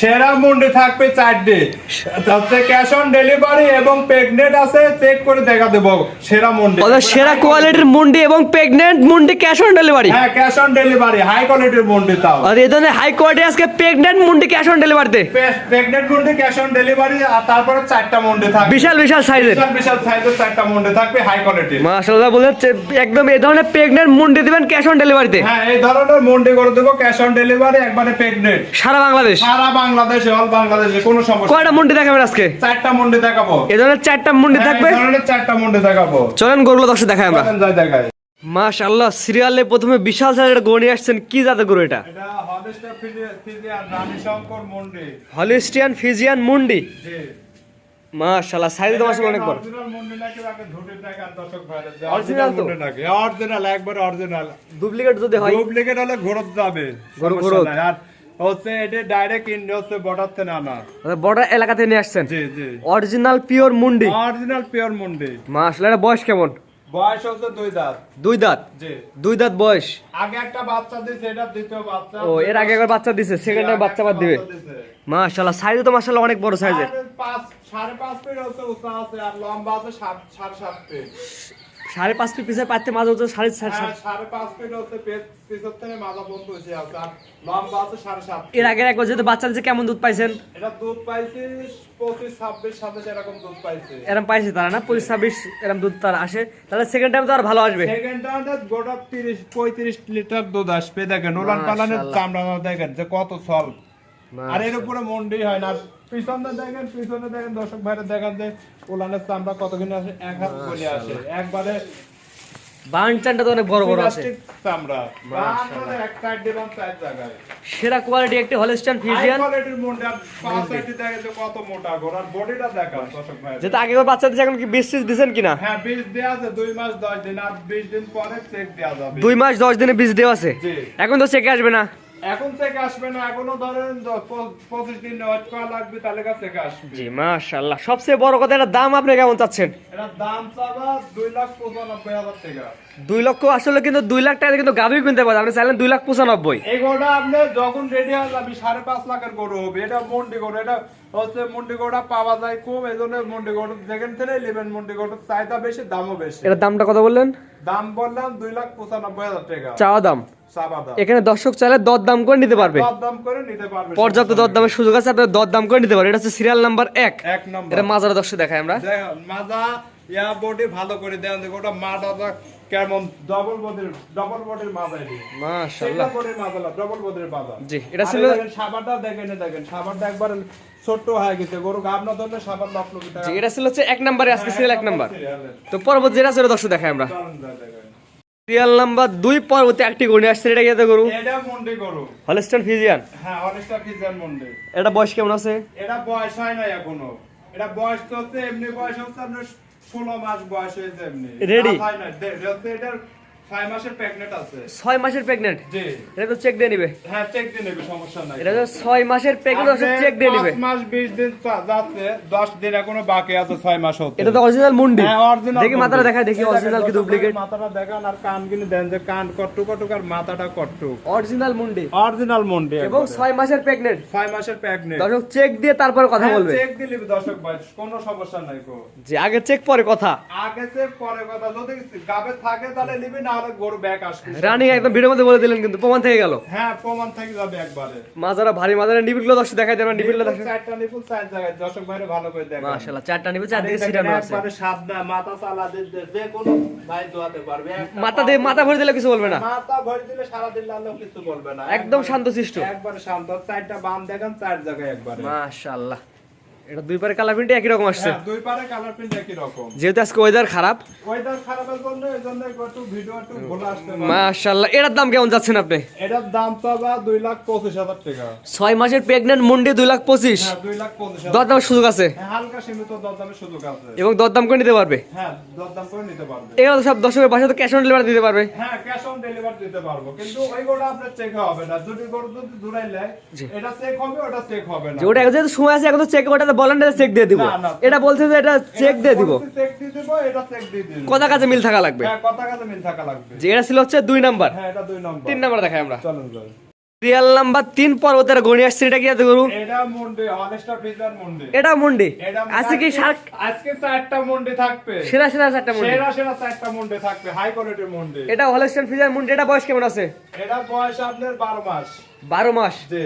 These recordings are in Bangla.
সেরা মুন্ডি থাকবে চারটে। হচ্ছে ক্যাশ অন ডেলিভারি এবং প্রেগনেন্ট আছে চেক করে দেখা দেবো সেরা মুন্ডি। সেরা কোয়ালিটির মুন্ডি এবং প্রেগনেন্ট মুন্ডি ক্যাশ অন ডেলিভারি হ্যাঁ ক্যাশ অন ডেলিভারি হাই কোয়ালিটির মুন্ডি তাও। আর এই ধরনের হাই কোয়ালিটি আজকে প্রেগনেন্ট মুন্ডি ক্যাশ অন ডেলিভারিতে প্রেগনেন্ট মুন্ডি ক্যাশ অন ডেলিভারি আর তারপরে চারটা মুন্ডি থাকবে। বিশাল বিশাল সাইজের বিশাল বিশাল সাইজের চারটা মুন্ডি থাকবে হাই কোয়ালিটির মাশাআল্লাহ বলে একদম এই ধরনের প্রেগনেন্ট মুন্ডি দিবেন ক্যাশ অন ডেলিভারিতে হ্যাঁ এই ধরনের মুন্ডি করে দেবো ক্যাশ অন ডেলিভারি একবারে প্রেগনেন্ট সারা বাংলাদেশ। সারা বাংলাদেশে অল বাংলাদেশে কোনো সমস্যা কয়টা মুন্ডি দেখাবেন আজকে? চারটা মুন্ডি দেখাবো। ধরনের চারটা মুন্ডি হ্যাঁ, থাকবে? ধরনের চারটা মুন্ডি দেখাবো। চলেন গরুগুলো দর্শক দেখাই আমরা। চলেন যাই দেখাই। মাশাআল্লাহ সিরিয়ালে প্রথমে বিশাল সাইজের গরু নিয়ে আসছেন। কি জাতের গরু এটা? ফিজিয়ান মন্ডি। হলিস্টিয়ান ফিজিয়ান মুন্ডি? জি। মাশাআল্লাহ সাইজ তো মাশাআল্লাহ অনেক বড় অরিজিনাল মন্ডি নাকি আগে ধুটির টাকা দর্শক ভাইরা অরিজিনাল তো? মন্ডি নাকি। অরিজিনাল একবার অরিজিনাল। ডুপ্লিকেট যদি হয়। ডুপ্লিকেট হলে ঘোরত যাবে। ঘোরত। আর হচ্ছে এটা ডাইরেক্ট ইন্ডিয়া হচ্ছে বর্ডার থেকে আনা বর্ডার এলাকাতে নিয়ে আসছেন? জি জি। অরিজিনাল পিওর মুন্ডি? অরিজিনাল পিওর মন্ডি। মাশাআল্লাহ এর বয়স কেমন? বয়স হচ্ছে দুই দাঁত। দুই দাঁত? জি। দুই দাঁত বয়স? আগে একটা বাচ্চা দিছে এটা দ্বিতীয় বাচ্চা। ও এর আগে একবার বাচ্চা দিছে সেকেন্ড টাইম বাচ্চা বাদ দিবে। মাশাআল্লাহ সাইজ তো মাশাআল্লাহ অনেক বড় সাইজের আর পাঁচ সাড়ে পাঁচ ফিট হচ্ছে উঁচা আছে আর লম্বা আছে সাত- সাড়ে সাত ফিট সাড়ে পাঁচ ফিট পিছের পাইতে মাঝে হচ্ছে সাড়ে সাড়ে হ্যাঁ, সাত সাড়ে পাঁচ ফিট হচ্ছে পেট থেকে মাজা বন্ধ হয়েছে আর লম্বা আছে সাড়ে সাত এর আগে একবার যেহেতু বাচ্চা দিচ্ছে কেমন দুধ পাইছেন? এটা দুধ পাইছি পঁচিশ ছাব্বিশ সাতাশ এরকম দুধ পাইছে। এরম পাইছে তারা না? পঁচিশ ছাব্বিশ এরম দুধ তার আসে। তাহলে সেকেন্ড টাইম তো আর ভালো আসবে। সেকেন্ড গোটা তিরিশ পঁয়ত্রিশ লিটার দুধ আসবে। দেখেন ওলান পালানের মাশাআল্লাহ। চামড়া দেখেন যে কত সল। আর এর উপরে মন্ডি হয় না। আর পিছনে দেখেন পিছনে দেখেন দর্শক ভাইরা দেখেন যে ওলানের চামড়া আসে এক হাত বলে আসে। একবারে বার্ন তো অনেক বড় বড় আছে। চামড়া। এক সাইড দিলাম চার জায়গায়। সেরা কোয়ালিটি একটি হলিস্টান হাই কোয়ালিটির মন্ডি আর পাঁচ সাইডে দেখেন যে কত মোটা ঘোড়ার বডিটা দেখান দর্শক ভাইরা। যেহেতু আগে একবার এখন কি বিশ টিস দিচ্ছেন কিনা? হ্যাঁ আছে দুই মাস দশ দিন আর বিশ দিন পরে চেক দেওয়া যাবে। দুই মাস দশ দিনে বীজ দেওয়া আছে। এখন তো চেকে আসবে না। এখন থেকে আসবে না এখনও ধরেন পঁচিশ দিন ওয়েট করা লাগবে তাহলে কাছ আসবে? জি মাশাআল্লাহ। সবচেয়ে বড় কথা এটা দাম আপনি কেমন চাচ্ছেন? এটা দাম চাবা দুই লাখ পঁচানব্বই হাজার টাকা। দুই লক্ষ আসলে কিন্তু দুই লাখ টাকা কিন্তু গাভি কিনতে পারেন আপনি চাইলেন দুই লাখ পঁচানব্বই। এই গরুটা আপনি যখন রেডি হয়ে যাবি সাড়ে পাঁচ লাখের গরু হবে। এটা মন্ডি গরু এটা হচ্ছে মন্ডি গরুটা পাওয়া যায় কম এই জন্য মন্ডি গরু যেখান থেকে নেবেন মন্ডি গরুর চাহিদা বেশি দামও বেশি। এটার দামটা কত বললেন? দাম বললাম দুই লাখ পঁচানব্বই হাজার টাকা। চাওয়া দাম? এখানে দর্শক চাইলে দর দাম করে নিতে পারবে। পারবে। পর্যাপ্ত দর দামের সুযোগ আছে আপনার দর দাম করে নিতে পারবে এটা হচ্ছে সিরিয়াল নাম্বার এক। এটা মাজারা দর্শক দেখাই আমরা। মাজা ইয়া বডি ভালো করে দেন। দেখো ওটা মাটা কেমন ডবল বডির ডবল বডির মাজা এটি। মাশাআল্লাহ। ডবল বডির মাজা জি, এটা ছিল- এই দেখেন দেখেন সাবারটা একবার হয়ে গেছে গরু গাব ধরলে সাবার লক্ষ লক্ষ টাকা। এটা ছিল হচ্ছে এক নম্বরে আজকে সিরিয়াল এক নাম্বার। তো পরবর্তী যেটা ছিল দর্শক দেখাই আমরা। চলুন যাই দেখেন। সিরিয়াল নাম্বার দুই পরবর্তী একটি গরু নিয়ে আসছে এটা কি গরু? এটা মন্ডি গরু। হলিস্টান ফিজিয়ান হ্যাঁ অনেকটা ফিজান মন্ডি। এটা বয়স কেমন আছে? এটা বয়স হয় নাই এখনও। এটা বয়স তো হচ্ছে এমনি বয়স হচ্ছে আপনার ষোলো মাস বয়স হয়েছে এমনি? রাত হয়। এটার ছয় মাসের প্রেগনেন্ট আছে। ছয় মাসের প্রেগনেন্ট জি। এটা তো চেক দিয়ে নিবে। হ্যাঁ চেক দিয়ে নেবে সমস্যা নাই। এটা তো ছয় মাসের প্রেগনেন্ট আপনি চেক দিয়ে নিবে। পাঁচ মাস বিশ দিন যাচ্ছে দশ দিন এখনও বাকি আছে ছয় মাস হতে। এটা তো অরিজিনাল মুন্ডি। হ্যাঁ, original দেখি মাথাটা মুন্ডি। দেখি অরিজিনাল কি ডুপ্লিকেট মাথাটা দেখান আর কান কিনে দেন যে কান কট্টু কটুক আর মাথাটা কট্টুক। অরিজিনাল মুন্ডি। অরিজিনাল মন্ডি এবং ছয় মাসের প্রেগনেন্ট ছয় মাসের প্রেগনেন্ট দর্শক চেক দিয়ে তারপরে কথা বলবে। চেক দিলি দর্শক ভাই কোনো সমস্যা নাই যে আগে চেক পরে কথা। আগে চেক পরে কথা। যদি গাবে থাকে তাহলে নিবি না আসবে রানিং একদম ভিডিওর মধ্যে বলে দিলেন কিন্তু প্রমাণ থেকে গেল। হ্যাঁ প্রমাণ থেকে যাবে একবারে। মাজারা ভারী মাজারা নিবিড়গুলো দর্শক দেখাই দেবেন নিবিড়গুলো দর্শক চারটা নিপুল চার জায়গায়। দর্শক ভাইরে ভালো করে দেখেন। মাশাআল্লাহ চারটা নিবে চার দিকে দেখেন, আছে। একবারে সাদা মাথা চালা দিয়ে দিয়ে যে কোনো ভাই দোয়াতে পারবে। মাথা দিয়ে মাথা ভরে দিলে কিছু বলবে না। মাথা ভরে দিলে সারা দিন লালেও কিছু বলবে না। একদম একবারে- শান্তশিষ্ট। একবারে শান্ত। চারটা বাম দেখেন চার জায়গায় একবারে। মাশাআল্লাহ। এটা দুই পারে কালার প্রিন্ট একই রকম আসছে। হ্যাঁ, দুই পারে কালার প্রিন্ট একই রকম। যেহেতু আজকে ওয়েদার খারাপ। ওয়েদার খারাপের জন্য এই জন্য একটু ভিডিও একটু ভুলে পারে। মাশাআল্লাহ এটার দাম কেমন যাচ্ছেন আপনি? এটার দাম পাবা দুই লাখ পঁচিশ হাজার টাকা। ছয় মাসের প্রেগনেন্ট মুন্ডি দুই লাখ পঁচিশ। হ্যাঁ দুই লাখ পঁচিশ হাজার। দরদামের সুযোগ আছে? হ্যাঁ, হালকা সীমিত দরদামের সুযোগ আছে। এবং দরদাম করে নিতে পারবে? হ্যাঁ দরদাম করে নিতে পারবে। এগুলো সব দর্শকের বাসায় তো ক্যাশ অন ডেলিভারি দিতে পারবে। হ্যাঁ ক্যাশ অন ডেলিভারি দিতে পারব। কিন্তু ওই গরুটা আপনার চেক হবে না। যদি গরু যদি দূরাই এটা চেক হবে ওটা চেক হবে না। ওটা যেহেতু সময় আছে এখন তো চেক ওটা বলেন চেক দিয়ে দিব। এটা বলছে যে এটা চেক দিয়ে দিব। চেক দিয়ে দিব এটা চেক দিয়ে দিব। কথা কাজে মিল থাকা লাগবে। হ্যাঁ কথা কাছে মিল থাকা লাগবে। যে এটা ছিল হচ্ছে দুই নাম্বার। হ্যাঁ এটা দুই নম্বর। তিন নাম্বার দেখাই আমরা। চলুন। যাই সিরিয়াল নাম্বার তিন পর্বতের গণি আসছে এটা কি এত এটা মুন্ডি মুন্ডি। মুন্ডি? আছে কি শার্ক? আজকে চারটা মুন্ডি থাকবে। সেরা সেরা চারটা মুন্ডি। সেরা সেরা চারটা মুন্ডি থাকবে হাই কোয়ালিটির মুন্ডি। এটা মুন্ডি এটা বয়স কেমন আছে? এটা বয়স আপনার বারো মাস। বারো মাস? জি।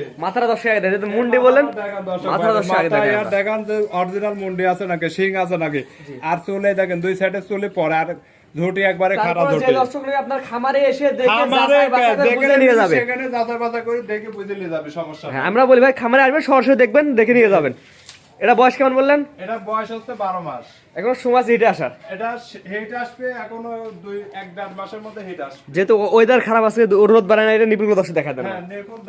দশ মুন্ডি বললেন দেখেন দর্শক মাথাটা ভাই, দশ দেয় আর দেখেন অরিজিনাল মুন্ডি আছে নাকি শিং আছে নাকি। আর চুলে দেখেন দুই সাইডে চুলে পরে আর ঝুটি একবারে খারাপ তারপর ঝুটি আপনার খামারে এসে দেখে দেখে নিয়ে যাবে। সেখানে যাচাই বাছাই করে দেখে বুঝে নিয়ে যাবে সমস্যা হ্যাঁ আমরা বলি ভাই খামারে আসবে সরাসরি দেখবেন দেখে নিয়ে যাবেন। এটা বয়স কেমন বললেন? এটা বয়স হচ্ছে বারো মাস। এখন সময় হিটে আসার। এটা হিট আসবে এখনও দুই এক দেড় মাসের মধ্যে হিট আসবে। যেহেতু ওয়েদার খারাপ আছে রোদ বাড়ায় না এটা নিপুল দর্শক হ্যাঁ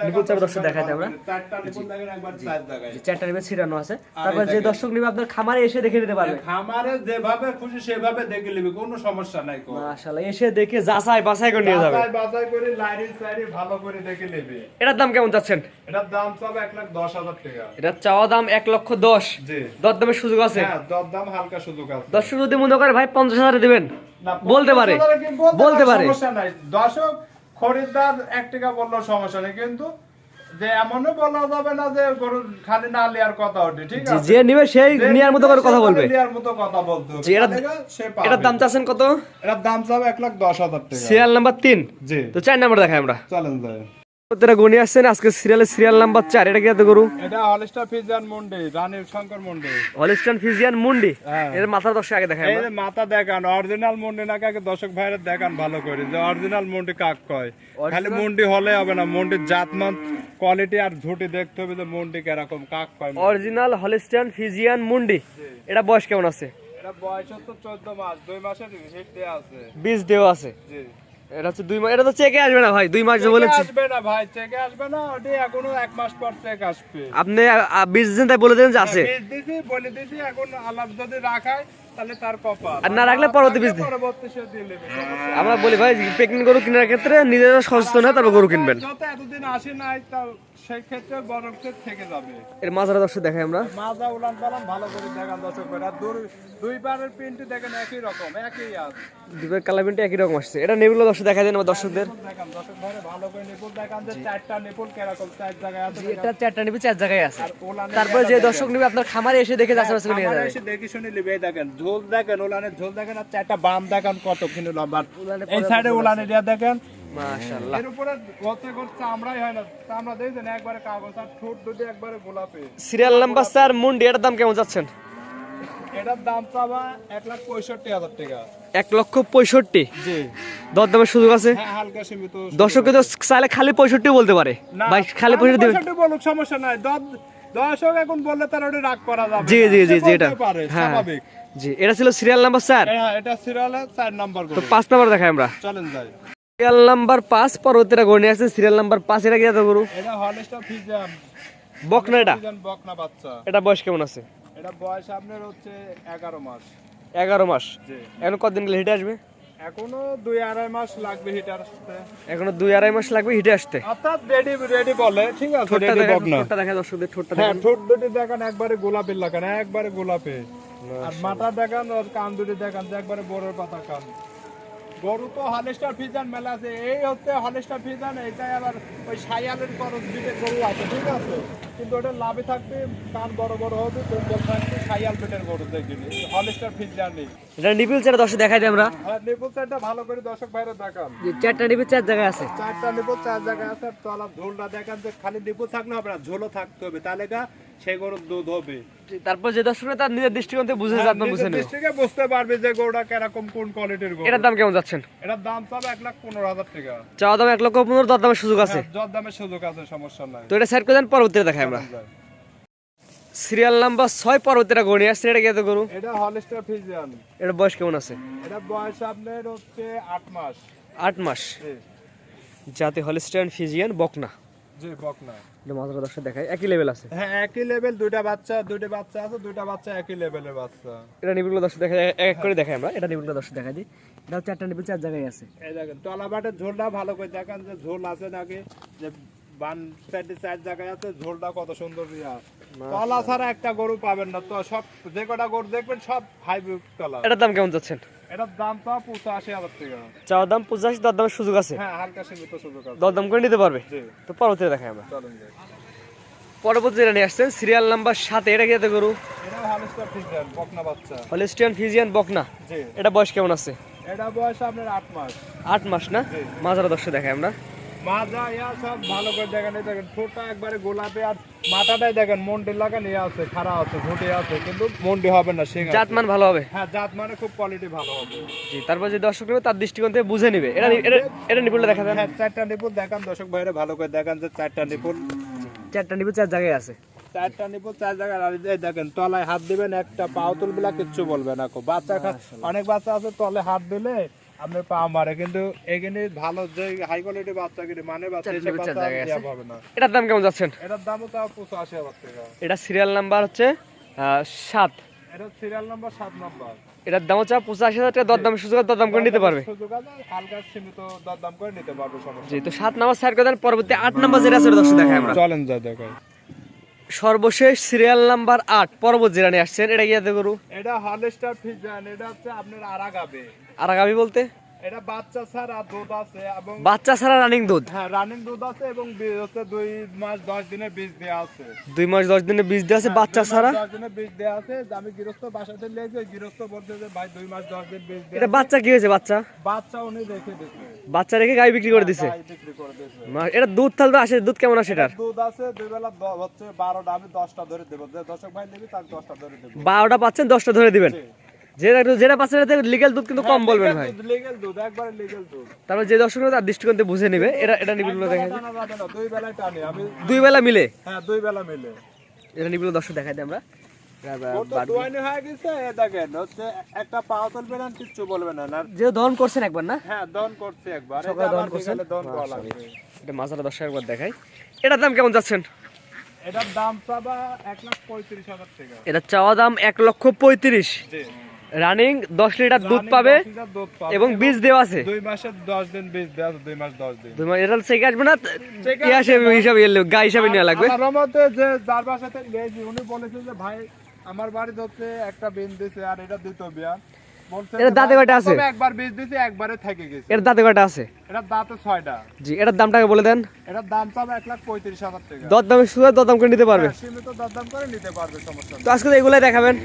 নিপুল চাপে দর্শক আমরা। চারটা নিপুল দেখেন একবার চার জায়গায় চারটা নিবে ছিটানো আছে। তারপর যে দর্শক নিবে আপনার খামারে এসে দেখে নিতে পারবে। খামারে যেভাবে খুশি সেভাবে দেখে নিবি কোনো সমস্যা নাই কোনো। মাশাআল্লাহ এসে দেখে যাচাই বাছাই করে নিয়ে যাবে। বাছাই বাছাই করে লাইরি সাইরি ভালো করে দেখে নিবি। এটার দাম কেমন চাচ্ছেন? এটার দাম সব এক লাখ দশ হাজার টাকা। এটার চাওয়া দাম এক লক্ষ দশ। জি। দর দামের সুযোগ আছে? হ্যাঁ দর দাম হালকা সুযোগ দর্শক যদি মনে করে ভাই পঞ্চাশ হাজারে দিবেন। বলতে পারে। বলতে পারে দর্শক খরিদ্দার এক টাকা বললেও সমস্যা নেই কিন্তু যে এমনও বলা যাবে না যে গরু খালি না লিয়ার কথা ওঠে ঠিক আছে? যে নিবে সেই যে মতো করে কথা বলবে। লিয়ার মতো কথা বলতে হবে। এটা- তাহলে সে পাবে। এটার দাম চাচ্ছেন কত? এটার দাম চাবে এক লাখ দশ হাজার টাকা। সিরিয়াল নাম্বার তিন। জি। তো চার নাম্বার দেখাই আমরা। চলেন যাই প্রত্যেকটা আসছেন আজকে সিরিয়ালের সিরিয়াল নাম্বার চার এটা কি এত গরু? এটা হলিস্টা ফিজান মন্ডি রানীর শঙ্কর মন্ডি হলিস্টান ফিজিয়ান মুন্ডি হ্যাঁ। এর মাথার দর্শক আগে দেখাই এই মাথা দেখান অরিজিনাল মন্ডি নাকি আগে দর্শক ভাইরা দেখান ভালো করে যে অরিজিনাল মন্ডি কাক কয়। খালি মন্ডি হলে হবে না মন্ডির জাতমান কোয়ালিটি আর ঝুটি দেখতে হবে যে মন্ডি কীরকম কাক কয় অরিজিনাল হলিস্টান ফিজিয়ান মুন্ডি এটা বয়স কেমন আছে? এটা বয়স হচ্ছে চোদ্দ মাস দুই মাসের হিট দেওয়া আছে। বীজ দেওয়া আছে। জি। এটা হচ্ছে দুই মাস এটা তো চেকে আসবে না ভাই দুই মাস যে বলেছে। আসবে না ভাই চেকে আসবে না ওটি এখনও এক মাস পর চেক আসবে। আপনি দিন তাই বলে দেন যে আছে। দিছি বলে দিছি এখন আলাপ যদি রাখায় তাহলে তার কপাল। আর না রাখলে পরবর্তী দিন। পরবর্তী সে দিয়ে নেবে আমরা বলি ভাই পেকিং গরু কেনার ক্ষেত্রে নিজেরা সচেতন হয় তারপর গরু কিনবেন। যত এতদিন আসে নাই তা সেই ক্ষেত্রে বরফ থেকে যাবে। এর মাথার দর্শক দেখাই আমরা। মাজা উলান পালান ভালো করে দেখান দর্শক ভাই। আর দুই দুই প্রিন্ট দেখেন একই রকম একই দুপের কালার প্রিন্টে একই রকম আসছে। এটা নেবুলো দর্শক দেখা দেন আমার দর্শকদের। দেখান দর্শক ভাই ভালো করে নিপুল দেখান যে চারটা নিপুল কীরকম চার জায়গায় আছে এটা চারটা নিবি চার জায়গায় আছে। ওলানের তারপরে যে দর্শক নিবে আপনার খামারে এসে দেখে নিয়ে যাবে। এসে দেখে শুনে নিবে দেখেন ঝোল দেখেন ওলানের ঝোল দেখেন আর চারটা বাম দেখেন কত কিলো লম্বা এই সাইডে দেখেন মাশাআল্লাহ। এর উপরে করতে করতে আমরাই হয় না। আমরা দেখছেন একবারে কাগজ আর ঠোঁট দুটি একবারে গোলাপে। সিরিয়াল নাম্বার স্যার মুন্ডি দাম কেমন যাচ্ছেন? এটার দাম পাবা এক লাখ পঁয়ষট্টি হাজার টাকা। এক লক্ষ পঁয়ষট্টি? জি। দর দামের সুযোগ আছে? হ্যাঁ হালকা সীমিত দর্শককে তো চাইলে খালি পঁয়ষট্টি বলতে পারে। ভাই খালি পঁয়ষট্টি দেবেন। বলুক সমস্যা নাই। দর্শক এখন বললে তার ওটা রাগ করা যাবে জি জি জি জি এটা। হ্যাঁ। জি এটা ছিল সিরিয়াল নাম্বার স্যার। হ্যাঁ এটা সিরিয়ালে চার নাম্বার তো গরু পাঁচ নাম্বার দেখাই আমরা। চলেন যাই। সিরিয়াল নাম্বার পাঁচ পরবর্তীটা গণে আছে সিরিয়াল নাম্বার পাঁচ এটা কি গরু এটা হলিস্টার ফিজান বকনা এটা? বকনা বাচ্চা। এটা বয়স কেমন আছে? এটা বয়স আপনার হচ্ছে এগারো মাস। এগারো মাস। জি। এখন কতদিন গেলে হিটে আসবে? এখনও দুই আড়াই মাস লাগবে হিটার আসতে। এখনও দুই আড়াই মাস লাগবে হিটে আসতে। অর্থাৎ রেডি রেডি বলে ঠিক আছে রেডি বকনা। ঠোঁটটা দেখা দর্শকদের ঠোঁটটা হ্যাঁ দেখেন। ঠোঁট দুটি দেখান একবারে গোলাপি লাগান একবারে গোলাপি। আর মাথা দেখান আর কান দুটি দেখান যে একবারে বড়ের পাতা কান। গরু তো হলিস্টার ফিজান মেলা আছে। এই হচ্ছে হলিস্টার ফিজান এটাই আবার ওই সাইয়ালের খরচ দিতে গরু আছে ঠিক আছে? কিন্তু ওটা লাভে থাকবে কান বড় বড় হবে দুর্বল থাকবে সাইয়াল পেটের গরু দেখিনি হলিস্টার ফিজান নেই এটা নিপিল চারে দর্শক দেখাই দিই আমরা। নিপুল চারটা ভালো করে দর্শক বাইরে দেখান। চারটা নিপিল চার জায়গায় আছে। চারটা নিপুল চার জায়গায় আছে আর তলা ঝোলটা দেখান যে খালি নিপুল থাকলে হবে না ঝোলও থাকতে হবে। তাহলে গা সেই গরুর দুধ হবে। তারপর যে দর্শক তার নিজের দৃষ্টিকোণ থেকে বুঝে যাবেন বুঝে নেবে দৃষ্টিকে বুঝতে পারবে যে গরুটা কীরকম কোন কোয়ালিটির গরু। এটার দাম কেমন যাচ্ছেন? এটার দাম পাবে এক লাখ পনেরো হাজার টাকা। চাওয়া দাম এক লক্ষ পনেরো দর দামের সুযোগ আছে। হ্যাঁ, দামের সুযোগ আছে সমস্যা নাই। তো এটা সাইড করে দেন পরবর্তীতে দেখাই আমরা। সিরিয়াল নাম্বার ছয় পরবর্তীটা গণি আসছে এটা গরু? এটা হলিস্টার ফিজিয়ান। এটা বয়স কেমন আছে? এটা বয়স আপনার হচ্ছে আট মাস। আট মাস। জি। যাতে হলিস্টাইন ফিজিয়ান বকনা। জি বকনা এটা মাত্র দর্শক দেখায় একই লেভেল আছে। হ্যাঁ একই লেভেল দুইটা বাচ্চা দুইটা বাচ্চা আছে দুইটা বাচ্চা একই লেভেলের বাচ্চা। এটা নিবিলগুলো দর্শক দেখা এক এক করে দেখাই আমরা। এটা নিবিলগুলো দর্শক দেখা দিই। এটা চারটা নিবিল চার জায়গায় আছে। এই দেখেন তলা বাটের ঝোলটা ভালো করে দেখান যে ঝোল আছে নাকি যে বান সাইডে চার জায়গায় আছে ঝোলটা কত সুন্দর তলা ছাড়া একটা গরু পাবেন না। তো সব যে কটা গরু দেখবেন সব হাইব্রিড তলা। এটার দাম কেমন যাচ্ছেন? এটার দাম তো পঁচাশি হাজার টাকা। চাওয়ার দাম পঁচাশি দর দামের সুযোগ আছে? হ্যাঁ হালকা সীমিত সুযোগ আছে। দর দাম করে নিতে পারবে? তো পরবর্তীতে দেখাই আমরা। চলেন পরবর্তী যেটা নিয়ে আসছেন সিরিয়াল নাম্বার সাথে এটা কি গরু? বকনা বাচ্চা। হলিস্টিয়ান ফিজিয়ান বকনা? এটা বয়স কেমন আছে? এটা বয়স আপনার আট মাস। আট মাস না। মাজারা দশে দেখাই আমরা। মাজা ইয়া সব ভালো করে দেখেন দেখেন একবারে গোলাপি আর মাথাটাই দেখেন মন্ডি লাগা নিয়ে আছে খারাপ আছে ঘুটে আছে কিন্তু মন্ডি হবে না সিং। জাতমান ভালো হবে? হ্যাঁ জাত মানে খুব কোয়ালিটি ভালো হবে। জি তারপর যে দর্শক নেবে তার দৃষ্টিকোণ থেকে বুঝে নিবে। এটা এটা নিপুণটা দেখা দেন। হ্যাঁ চারটা নিপুল দেখান দর্শক ভাইরা ভালো করে দেখান যে চারটা নিপুল চারটা নিপুণ চার জায়গায় আছে। চারটা নিপুল চার জায়গায় আর এই দেখেন তলায় হাত দিবেন একটা পাও তুলবিলা কিচ্ছু বলবে না। কো বাচ্চা অনেক বাচ্চা আছে তলে হাত দিলে আপনার পা মারে কিন্তু এখানে ভালো যে হাই কোয়ালিটি বাচ্চা কিনে মানে বাচ্চা পাবে না। এটার দাম কেমন যাচ্ছেন? এটার দামও তাও পঁচাশি হাজার টাকা। এটা সিরিয়াল নাম্বার হচ্ছে আহ, সাত। এটা সিরিয়াল নাম্বার সাত নাম্বার এটার দাম হচ্ছে পঁচাশি হাজার টাকা দরদামের সুযোগ দরদাম করে নিতে পারবে। হালকা সীমিত দরদাম করে নিতে পারবে সমস্যা জি তো সাত নাম্বার সাইড করে পরবর্তী আট নাম্বার যেটা আছে দর্শক দেখাই আমরা। চলেন যা দেখাই। সর্বশেষ সিরিয়াল নাম্বার আট পর্বত জিরানি আসছেন এটা কি গরু এটা হলস্টার ফিজান এটা হচ্ছে আপনার আরাগাবে আরাগাবি বলতে? এটা বাচ্চা ছাড়া দুধ আছে এবং বাচ্চা ছাড়া রানিং দুধ? হ্যাঁ রানিং দুধ আছে এবং হচ্ছে দুই মাস দশ দিনের বীজ দেওয়া আছে। দুই মাস দশ দিনের বীজ দেওয়া আছে বাচ্চা ছাড়া? দশ দিনের বীজ দেওয়া আছে। আমি গৃহস্থ বাসাতে লেগেছে গৃহস্থ বলছে যে ভাই দুই মাস দশ দিন বীজ এটা বাচ্চা কি হয়েছে বাচ্চা? বাচ্চা উনি রেখে দিচ্ছে বাচ্চা রেখে গাই বিক্রি করে দিছে? এটা দুধ তাহলে তো আসে দুধ কেমন আসে এটার? দুধ আছে দুই বেলা হচ্ছে বারোটা আমি দশটা ধরে দেবো। দশক ভাই নেবি তার দশটা ধরে দেবো। বারোটা পাচ্ছেন দশটা ধরে দিবেন। যেটা দুধ কিন্তু কম বলবেন ভাই। লিগেল দুধ একবারে লিগেল দুধ। তারপর যে দর্শক তার দৃষ্টিকোণ থেকে বুঝে নিবে। এটা এটা নিবিড় দেখা টানা না, দুই বেলায় টানি। আমি দুই বেলা মিলে? হ্যাঁ দুই বেলা মিলে। এটা নিবিড় দর্শক দেখাই দিই আমরা ও তো দোয়ানি হয়ে গেছে এ দেখেন হচ্ছে একটা পাও তুলবে না কিচ্ছু বলবে না না। যে দহন করছেন একবার না? হ্যাঁ দন করছে একবার। সকালে দহন করছেন? বিকালে দন করা লাগবে। এটা মাজারা দর্শক একবার দেখাই। এটার দাম কেমন যাচ্ছেন? এটার দাম পাবা এক লাখ পঁয়ত্রিশ হাজার টাকা। এটা চাওয়া দাম এক লক্ষ পঁয়ত্রিশ। রানিং দশ লিটার দুধ পাবে এবং বীজ দেওয়া আছে। দুই মাসের দশ দিন বীজ দেওয়া আছে, দুই মাস দশ দিন। দুই মাস এটা চেকে আসবে না? হিসাবে হিসাবে গায়ে হিসাবে নেওয়া লাগবে। আমার মতে যে যার বাসাতে উনি বলেছে যে ভাই আমার বাড়িতে হচ্ছে একটা বিন দিছে আর এটা দ্বিতীয় বিয়া বলছে দাঁতে কয়টা আছে? একবার বীজ দিছে একবারে থেকে গেছে। এর দাঁতে কয়টা আছে? এটা দাঁতে ছয়টা। জি এটার দামটাকে বলে দেন। এটার দাম পাবে এক লাখ পঁয়ত্রিশ হাজার টাকা। দর দামে শুধু দর দাম করে নিতে পারবে? হ্যাঁ, করে নিতে পারবে সমস্যা তো আজকে এগুলাই দেখাবেন।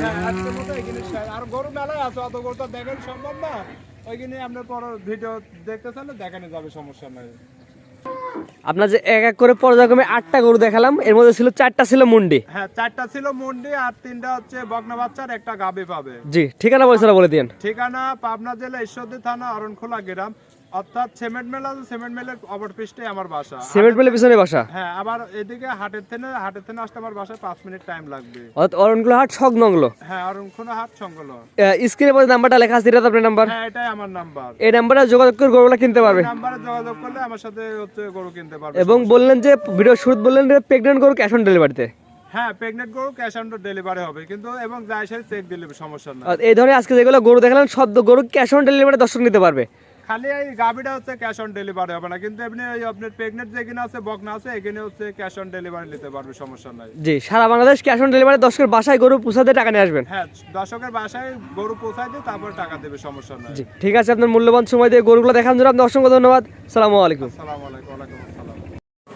হ্যাঁ, মতো এখানে আর গরু মেলায় আছে অত গরু তো দেখেন সম্ভব না। ওইখানে আপনার পর ভিডিও দেখতে চাইলে দেখানো যাবে সমস্যা নাই। আপনার যে এক এক করে পর্যায়ক্রমে আটটা গরু দেখালাম এর মধ্যে ছিল চারটা ছিল মুন্ডি। হ্যাঁ চারটা ছিল মুন্ডি আর তিনটা হচ্ছে বকনা বাচ্চার একটা গাবে পাবে। জি ঠিকানা পয়সা বলে দিন ঠিকানা পাবনা জেলা ঈশ্বরদী থানা অরণখোলা গ্রাম। অর্থাৎ সিমেন্ট মেল আছে সিমেন্ট মেলের অপর পৃষ্ঠে আমার বাসা। সিমেন্ট পেলে পিছনে বাসা? হ্যাঁ আবার এদিকে হাটের থেকে হাটের থেকে আসতে আমার বাসায় মিনিট টাইম লাগবে। অর্থাৎ অরণগুলো হাট নংলো হ্যাঁ হাট সংকল স্ক্রিনে নাম্বারটা লেখা আছে এটা আপনার নাম্বার? হ্যাঁ এটাই আমার নাম্বার। এই নাম্বারে যোগাযোগ করে গরুগুলো কিনতে পারবে। নাম্বারে যোগাযোগ করলে আমার সাথে হচ্ছে গরু কিনতে পারবে। এবং বললেন যে ভিডিও শুরু বললেন যে প্রেগনেন্ট গরু ক্যাশ অন ডেলিভারিতে হ্যাঁ প্রেগনেন্ট গরু ক্যাশ অন ডেলিভারি হবে কিন্তু এবং চেক দিলে সমস্যা নাই। এই ধরনের আজকে যেগুলো গরু দেখালাম সব গরু ক্যাশ অন ডেলিভারি দর্শক নিতে পারবে। খালি এই গাবিটা হচ্ছে ক্যাশ অন ডেলিভারি হবে না কিন্তু এমনি ওই আপনার প্রেগনেন্ট যেখানে আছে বকনা আছে এখানে হচ্ছে ক্যাশ অন ডেলিভারি নিতে পারবে সমস্যা নাই। জি সারা বাংলাদেশ ক্যাশ অন ডেলিভারি দর্শকের বাসায় গরু পোষাতে টাকা নিয়ে আসবেন। হ্যাঁ দর্শকের বাসায় গরু পৌঁছায় দিয়ে তারপর টাকা দেবে সমস্যা নাই। জি ঠিক আছে আপনার মূল্যবান সময় দিয়ে গরুগুলো দেখানোর জন্য আপনার অসংখ্য ধন্যবাদ। সালামু আলাইকুম। আসসালামু আলাইকুম আসসালাম